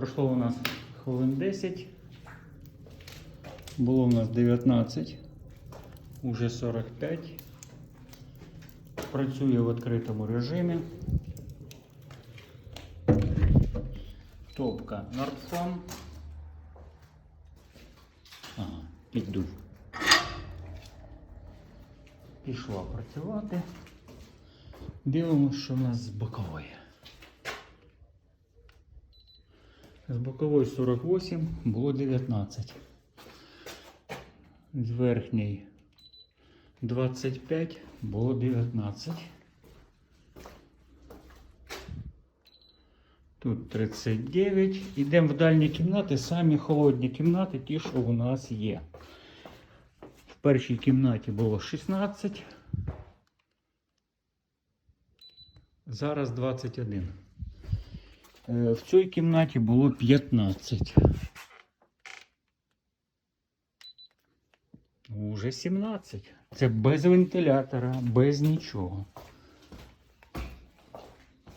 Пройшло у нас хвилин 10. Було у нас 19, уже 45. Працює в відкритому режимі. Топка Nordfam. Ага, піддув. Пішла працювати. Дивимося, що в нас з бокової. З бокової 48 було 19. З верхньої 25 було 19. Тут 39. Йдемо в дальні кімнати, самі холодні кімнати, ті, що у нас є. В першій кімнаті було 16. Зараз 21. Е, В цій кімнаті було 15. Уже 17. Це без вентилятора, без нічого.